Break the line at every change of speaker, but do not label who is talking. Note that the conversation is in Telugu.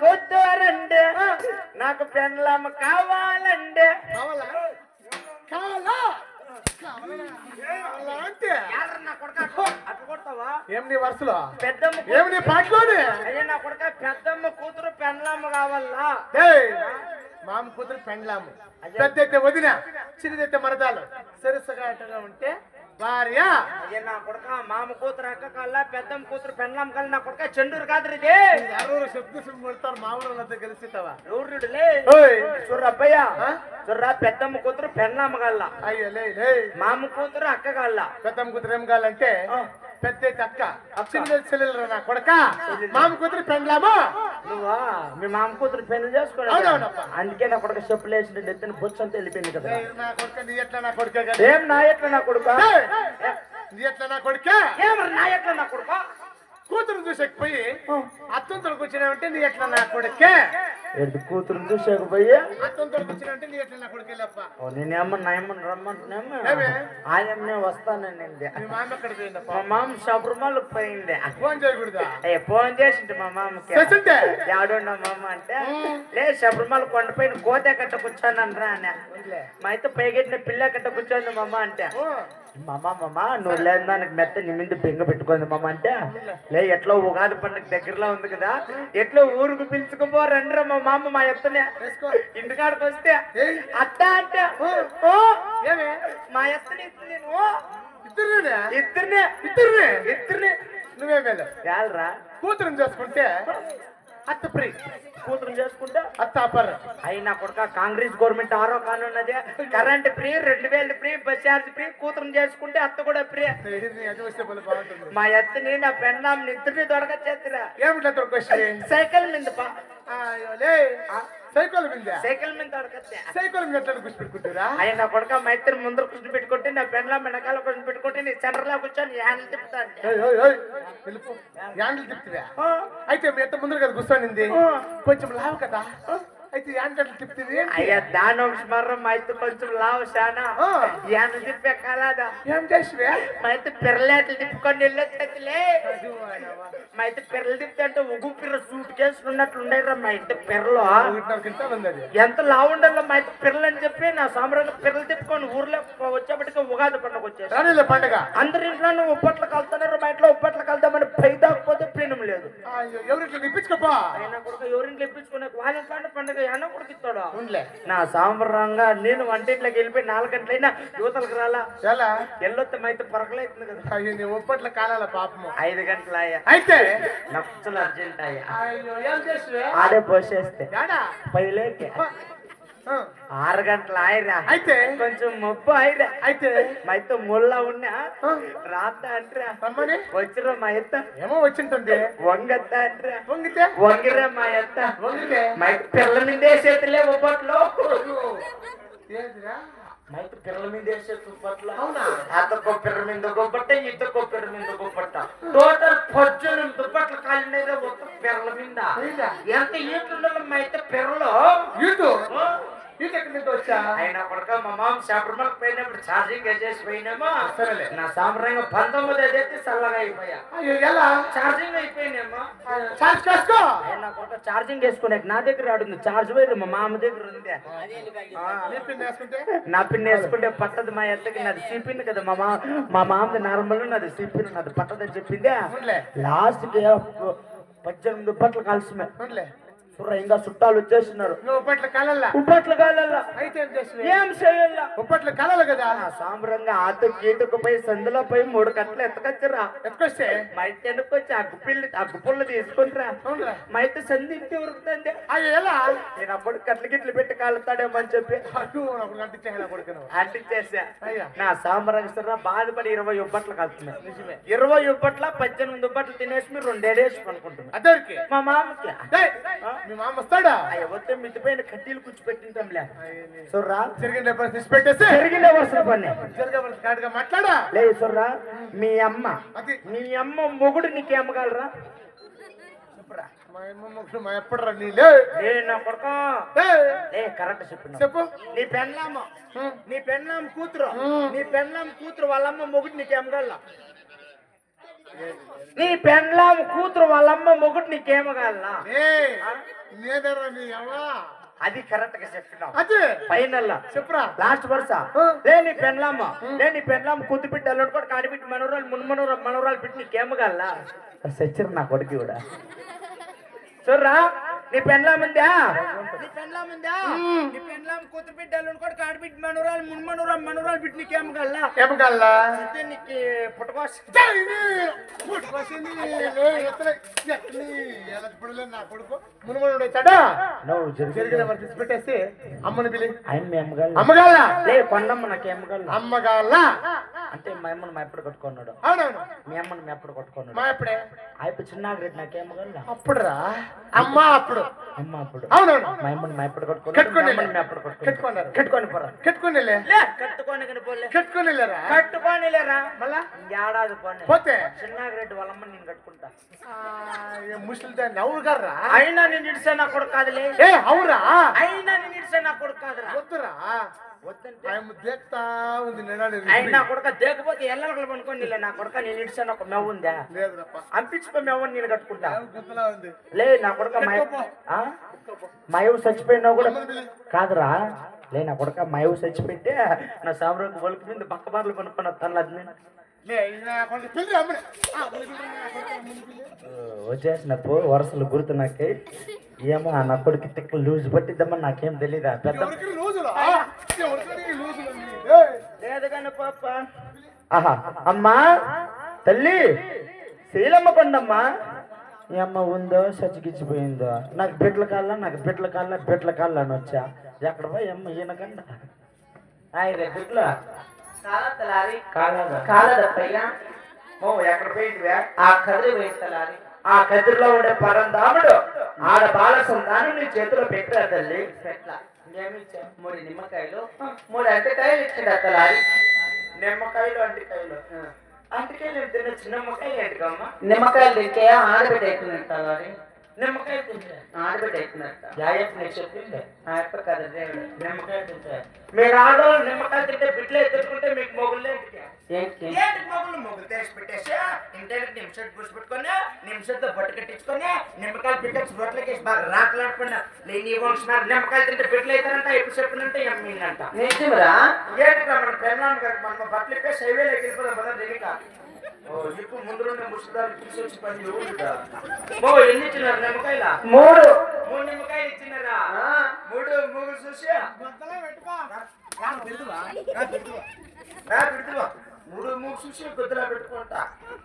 కూతురండి నాకు పెండ్లమ్మ కావాలండి.
కావాలా? కావాలా? కావాలా అంటే?
నా కొడుక? అట్టు కొడతావా?
ఏం నీ వరుసలో?
పెద్దమ్మ
ఏం నీ పాటలోనే?
అయ్యా నా కొడుక పెద్దమ్మ కూతురు పెండ్లమ్మ కావాలా?
మామ కూతురు పెండ్లాము పెద్ద అయితే వదిన చిన్నదైతే మరదాలు. సరసగా ఉంటే భార్య
అయ్యా నా కొడుక మామ కూతురు అక్క కల్లా పెద్దమ్మ కూతురు పెండ్లమ్మ కల్లా నా కొడుక చెండూరు కాదు ఇది
ఎవరు శబ్ద సుమ్ము కొడతారు మామూలు అంతా కలిసితావా
ఎవరులే
ఓయ్
చూర్ర అబ్బయ్య
ఆ?
చూర్రా పెద్దమ్మ కూతురు పెండ్లమ్మ కల్లా
అయ్యో లే లే
మామ కూతురు అక్క కల్లా
పెద్దమ్మ కూతురు ఏం కావాలంటే
ఆ.
పెద్ద అయితే అక్క చిన్న చెల్లెలు నా కొడక మామ కూతురు పెండ్లామా
నువ్వా? మీ మామ కూతురు పెళ్ళి
అవునవునప్పా.
అందుకే నా కొడుకు చెప్పులు వేసిన ఎత్తున బొచ్చు అంతా వెళ్ళిపోయింది కదా?
ఎట్లా నా కొడుకే
ఏం నా ఎట్లా నా కొడుక?
నీ ఎట్లా నా కొడుకే?
ఏమరా నా ఎట్లా నా కొడుక?
కూతురు చూసకపోయి అత్తంతో కూర్చున్నావంటే నీ ఎట్లా నా కొడుకే?
కూతురు చూసేకపోయి?
అత్తంతో కూర్చున్నావంటే నీ ఎట్లా నా కొడుకే లేప్ప?
నేనేమో నాయమని రమ్మంటున్నాము
ఏమే?
ఆయమ్మే వస్తానండి
మీ మామ ఎక్కడ పోయిందప్ప?
మా మామ శబరిమల పోయింది.
ఫోన్ చేయకూడదా?
ఏ ఫోన్ చేసింటి మా మామకి. ఎవడున్నా మామ అంటే లే శబరిమల కొండపైన కోతే కట్ట కూర్చోనరా అని మా అయితే పైకెట్టిన పిల్ల కట్ట కూర్చోంది మామ అంటే. మామ మామ నువ్వు లేని దానికి మెత్త నీ మీద బెంగ పెట్టుకుంది మామ అంటే లే ఎట్లా ఉగాది పండుగ దగ్గరలో ఉంది కదా ఎట్లా ఊరుకు పిలుచుకుపో రండిరా మా మామ మా ఎత్తనే. ఇంటికాడికి వస్తే అత్త అంటే మా ఎత్తని
ఇద్దరునే?
ఇద్దరినే.
ఇద్దరునే?
ఇద్దరినే.
నువ్వే చేసుకుంటే అత్త ప్రి
కూతురు చేసుకుంటే
అత్త అపర్
అయినా కొడుక కాంగ్రెస్ గవర్నమెంట్ ఆరో కానున్నది కరెంట్ ఫ్రీ రెండు వేలు ఫ్రీ బస్ ఛార్జ్ ఫ్రీ కూతురు చేసుకుంటే అత్త కూడా ఫ్రీ.
అది
మా ఎత్తని నా పెన్నాం నిద్రని దొరకచ్చేస్తురా
ఏమిట్లా దొరకొచ్చి
సైకిల్ మీద పా.
సైకిల్ మీద?
సైకిల్ మీద దొరకచ్చే
సైకిల్ మీద ఎట్లా కూర్చి పెట్టుకుంటారా
నా కొడుక మా ఇద్దరు ముందర కూర్చొని పెట్టుకుంటే నా పెన్లా వెనకాల కూర్చొని పెట్టుకుంటే నీ సెంటర్లో కూర్చొని హ్యాండిల్ తిప్పుతాను
ఏయ్, ఏయ్, ఏయ్, వెళ్ళిపో. యాండ్లు తిప్పుతుందా అయితే మీ ఎంత ముందర కదా కూర్చొనింది. కొంచెం లావు కదా? అయితే తిప్పుతుంది ఏంటి?
అయ్యా దాని స్మరణ మా అయితే కొంచెం లావు శానా. హ్యాండిల్ తిప్పే కాలాదా?
ఏం చేసివే?
మా అయితే పిర్రలేట్లు తిప్పుకొని వెళ్ళొచ్చలే మా అయితే పిర్రలు తిప్పితే అంటే ఉగు పిర్ర సూట్ కేసుకున్నట్లు ఉండేరా మా ఇంటి పిర్రలో. ఎంత లావు ఉండాలో మా అయితే పిర్రలు అని చెప్పి నా సామ్రాజ్యం పిర్రలు తిప్పుకొని ఊర్లో వచ్చేప్పటికి ఉగాది పండుగ వచ్చేసి
పండగ.
అందరి ఇంట్లో నువ్వు ఉప్పట్లు కలుతున్నారు మా ఇంట్లో ఉప్పట్లు కలుద్దామని ప్లీనం లేదు.
ఎవరిట్లా నిప్పించుకోపా
ఆయన కొడుకు ఎవరింట్లో ఇప్పించుకునే వాళ్ళ పండుగ ఎన్న కొడుకు ఇస్తాడు నా సాంబరంగా నేను వంటింట్లోకి వెళ్ళిపోయి నాలుగు గంటలైనా యువతలకు రాలా?
ఎలా?
ఎల్లొత్తం అయితే పరకలైతుంది కదా.
అయ్యో నీ ఒప్పట్ల కాలాల పాపము.
ఐదు గంటల అయ్యా.
అయితే?
నచ్చలు అర్జెంట్ అయ్యా.
ఏం
ఆడే పోసేస్తే. పైలేకి. ఆరు గంటల ఆయరా
అయితే?
కొంచెం ముప్పు అయిరా
అయితే?
మైతో ముళ్ళ ఉన్నా. రాత అంటరా. వచ్చిరా మా ఎత్త
ఏమో వచ్చింటుంది.
వంగత్త అంటరా.
వంగితే?
వంగిరా మా ఎత్త
వంగితే?
మైక్ పిల్లల మీద వేసేతలే ఉప్పట్లో మైక్ పిల్లల మీద వేసే ఉప్పట్లో
అవునా?
అతకో పిర్ర మీద గొప్పట్ట ఇతకో పిర్ర మీద గొప్పట్ట టోటల్ పద్దెనిమిది దుప్పట్లు కాలినైతే మొత్తం పిర్రల మీద? ఎంత ఈట్లలో మా అయితే పిర్రలో
ఈటు ఈటు ఎక్కడి నుంచి వచ్చా?
ఆయన కొడుక మా మామ శబరిమలకు పోయినప్పుడు ఛార్జింగ్ వేసేసి పోయినామా?
సరేలే.
నా సాంప్రదాయంగా పంతొమ్మిది అయితే చల్లగా అయిపోయా.
అయ్యో ఎలా?
ఛార్జింగ్ అయిపోయినామా
చార్జ్ కాసుకో
ఆయన కొడుక ఛార్జింగ్ వేసుకునే నా దగ్గర ఆడుంది ఛార్జ్ వైర్ మా మామ దగ్గర ఉంది.
నీ పిన్ వేసుకుంటే?
పట్టదు మా ఎత్తకి నాది సీపిన్ కదా మా మా మా మామది నార్మల్ నాది సీపిన్ నాది పట్టదని చెప్పిందే. లాస్ట్ పద్దెనిమిది
ఉండలే
చూర్రా ఇంకా చుట్టాలు వచ్చేస్తున్నారు.
నువ్వు ఒప్పట్ల కాలల్లా?
ఉప్పట్లు కాలల్లా.
అయితే ఏం
చేయాల
కాలాలి కదా?
సాంబ్రంగా ఆతో గీతకు పోయి సందులో పోయి మూడు కట్టలు ఎత్తకొచ్చరా
ఎత్తుకొస్తే?
మా ఇంటి వెనకొచ్చి అగ్గుపిల్లి అగ్గుపుల్ల తీసుకుంటారా.
అవునురా.
మా ఇంటి సంధి ఇంటి ఉరుకుతుంది
అయ్యో ఎలా?
నేను అప్పుడు కట్లు గిట్లు పెట్టి కాలుతాడేమో అని చెప్పి అంటించేసా నా సాంబరంగా బాధపడి ఇరవై ఉప్పట్లు కలుతున్నాయి
నిజమే.
ఇరవై ఉప్పట్ల పద్దెనిమిది ఉప్పట్లు తినేసి మీరు రెండేడేసి అనుకుంటున్నా మా మామకి.
మీ మామ వస్తాడా
అయ్య వస్తే మిద్దిపైన కడ్డీలు కూర్చి పెట్టింటాంలే చూర్రా
జరిగిన పరిస్థితి పెట్టేసి
జరిగిన వరుస పని
కాడుగా మాట్లాడా
లేదు చూర్రా మీ అమ్మ మీ అమ్మ మొగుడు నీకేమగలరా
చెప్పు
నీ
హ్మ్.
నీ కూతురు. నీ పెళ్ళాం కూతురు వాళ్ళమ్మ మొగుడు నీకేమగల నీ పెండ్లాం కూతురు వాళ్ళమ్మ మొగుడు నీకేమగాలనా
నేనరా నీ
అది కరెక్ట్గా చెప్పినావు
అదే.
ఫైనల్
చెప్పురా.
లాస్ట్ వరుస.
ఆ.
లే నీ పెండ్లామ్మ లే నీ పెండ్లామ్మ కూతు బిడ్డ అల్లుడు కూడా కాడి బిడ్డ మనవరాలు మున్ మనవరాలు మనవరాలు బిడ్డ నీకేమగాలనా? సచ్చిరు నా కొడుకు కూడా. చూడరా నీ పెండ్లాం ఉందా? నీ పెండ్లాం ఉందా? నీ పెండ్లాం కూతురు బిడ్డ అల్లుడు కూడా కాడి బిడ్డ మనవరాలు మున్ మనవరాలు మనవరాలు బిడ్డ నీకేమగలనా
ఏమగల్లా
అయితే నీకు పుట్టకోస
నా! కొడుకు? మునుమనుడు వచ్చాడా జరిగిన మరి పెట్టేసి అమ్మని పిలి.
ఆయన మీ అమ్మగారు
అమ్మగాల
లే కొండమ్మ అంటే మా అమ్మని మా ఎప్పుడు కొట్టుకున్నాడు?
అవునవును.
మీ అమ్మని మా ఎప్పుడు కొట్టుకున్నాడు?
మా ఎప్పుడే?
అయిపోయి చిన్నాగ్రెడ్డి నాకేమగలనా
అప్పుడు రా అమ్మ అప్పుడు.
అమ్మ అప్పుడు
అవునవును
మా అమ్మని మా ఎప్పుడు కొట్టుకున్నాడు
కట్టుకొని
మీ అమ్మని మా ఎప్పుడు కొట్టుకున్నాడు
కట్టుకున్నారు
కట్టుకొని పోరా
కట్టుకుని
లే కట్టుకొని కానీ పోలే
కట్టుకుని లేరా
కట్టుకొని లేరా
మళ్ళా
ఏడాది పోనీ
పోతే
చిన్నాగ్రెడ్డి వాళ్ళ అమ్మని నేను కట్టుకుంటా
ముసలి దాన్ని అవును కర్రా
అయినా నేను ఇడిసే నా కొడుకు కాదులే
ఏ అవురా
అయినా నేను ఇడిసే నా కొడుకు కాదురా
వద్దురా
వద్దంటే?
ఆయన దేక్తా ఉంది నినాడు
ఆయన నా కొడుక దేకపోతే ఎల్లగలు పనుకొని నీళ్ళ నా కొడుక నేను ఒక మెవ్వ ఉందా?
లేదురప్ప.
అంపించిపోయి మెవ్వని నేను కట్టుకుంటా. లే నా కొడుక మయవు చచ్చిపోయినా కూడా కాదురా. లే నా కొడుక మయవు చచ్చిపోతే నా సామరాకు వలుపు మీద పక్క బార్లు పనుకున్న తనది నేను
లే ఈయన కొంచెం పిల్లి అమ్మని ఆ, ముందు పిల్లి, నా కొడుకు ముందు పిల్లి.
వచ్చేసినప్పు వరుసలు గుర్తు నాకే ఏమో ఆ నా కొడుకు తిక్కు లూజ్ పట్టిద్దామా నాకేం తెలీదా? పెద్ద అమ్మా తల్లి శీలమ్మ కొండమ్మా. ఈ అమ్మ ఉందో సచ్చికిచ్చిపోయిందో. నాకు బిడ్డల కాళ్ళ నాకు బిడ్డల కాళ్ళ బిడ్డల కాళ్ళ అని వచ్చా. ఎక్కడ పోయి అమ్మ ఈయనకండ ఆయన బిడ్డల కాళ్ళ
కాలదప్పయ్యా
ఓ ఎక్కడ పోయింటివా
ఆ కదిరి వేస్తలారి
ఆ కదిరిలో ఉండే పరందాముడు ఆడ బాల సంతానం నీ చేతిలో పెట్టరా తల్లి.
మూడు నిమ్మకాయలు. మూడు అరటికాయలు ఇచ్చిండు అత్తలారి
నిమ్మకాయలు అంటికాయలు అంటికాయలు తిన్న చిన్న నిమ్మకాయలు
నిమ్మకాయలు తింటే ఆడబిడ్డ అవుతుంది తలారి
నిమ్మకాయ తింటే.
ఆడబిడ్డ
చెప్పింది
ఆ కథ దేవుడు
నిమ్మకాయ తింటే. మీరు ఆడవాళ్ళు నిమ్మకాయ తింటే బిడ్డలు ఎత్తుకుంటే మీకు మొగుళ్ళే
ఏంటి?
మొగులు మొగులు తెచ్చి పెట్టేసి ఇంటికి నిమిషం పూసి పెట్టుకొని నిమిషంతో బొట్టు కట్టించుకొని నిమ్మకాయలు పిక్కచ్చి బొట్టలకేసి బాగా రాకలాడుకున్నా. లేని వంశమారు నిమ్మకాయలు తింటే బిడ్డలు అవుతారంట ఎప్పుడు చెప్పినంటే ఎమ్మిందంట
నిజమరా?
ఏంటి మన పెళ్ళాం గారికి మన బట్టలు ఇప్పేసి హైవేలోకి వెళ్ళిపోదాం కదా తెలియక ఓ తీసుకొచ్చి పని ఎన్ని ఇచ్చినారు నిమ్మకాయల?
మూడు.
మూడు నిమ్మకాయలు ఇచ్చినారా? మూడు మూడు చూసి మూడు మూడు చూసి గుద్దలా పెట్టుకుంటా.